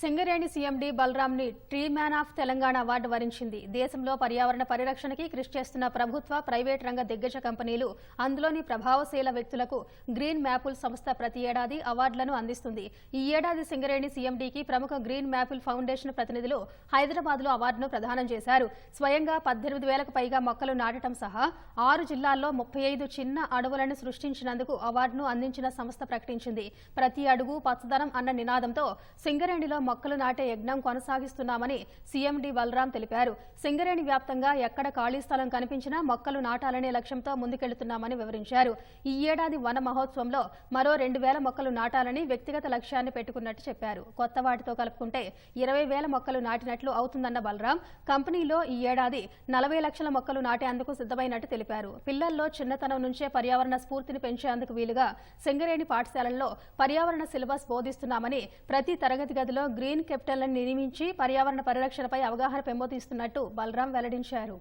Singareni CMD బలరాంని tree man of Telangana award వరించింది. దేశంలో పర్యావరణ పరిరక్షణకి కృషి చేస్తున్న ప్రభుత్వ ప్రైవేట్ రంగ దిగ్గజ కంపెనీలు అందులోని ప్రభావశీల వ్యక్తులకు గ్రీన్ మ్యాపుల్ సంస్థ ప్రతి ఏడాది అవార్డులను అందిస్తుంది. ఈ ఏడాది సింగరేణి సీఎండీకి ప్రముఖ గ్రీన్ మ్యాపుల్ ఫౌండేషన్ ప్రతినిధులు హైదరాబాద్లో అవార్డును ప్రదానం చేశారు. స్వయంగా పద్దెనిమిది వేలకు పైగా మొక్కలు నాటడం సహా ఆరు జిల్లాల్లో ముప్పై ఐదు చిన్న అడవులను సృష్టించినందుకు అవార్డును అందించిన సంస్థ ప్రకటించింది. ప్రతి అడుగు పచ్చదనం అన్న నినాదంతో సింగరేణిలో మొక్కలు నాటే యజ్ఞం కొనసాగిస్తున్నామని సీఎండీ బలరాం తెలిపారు. సింగరేణి వ్యాప్తంగా ఎక్కడ ఖాళీ స్థలం కనిపించినా మొక్కలు నాటాలనే లక్ష్యంతో ముందుకెళ్తున్నామని వివరించారు. ఈ ఏడాది వన మహోత్సవంలో మరో రెండు వేల మొక్కలు నాటాలని వ్యక్తిగత లక్ష్యాన్ని పెట్టుకున్నట్టు చెప్పారు. కొత్త వాటితో కలుపుకుంటే ఇరవై వేల మొక్కలు నాటినట్లు అవుతుందన్న బలరాం కంపెనీలో ఈ ఏడాది నలభై లక్షల మొక్కలు నాటేందుకు సిద్ధమైనట్టు తెలిపారు. పిల్లల్లో చిన్నతనం నుంచే పర్యావరణ స్ఫూర్తిని పెంచేందుకు వీలుగా సింగరేణి పాఠశాలల్లో పర్యావరణ సిలబస్ బోధిస్తున్నామని ప్రతి తరగతి గదిలో గ్రీన్ కెప్టెన్లను నిర్మించి పర్యావరణ పరిరక్షణపై అవగాహన పెంపొందిస్తున్నట్టు బలరాం వెల్లడించారు.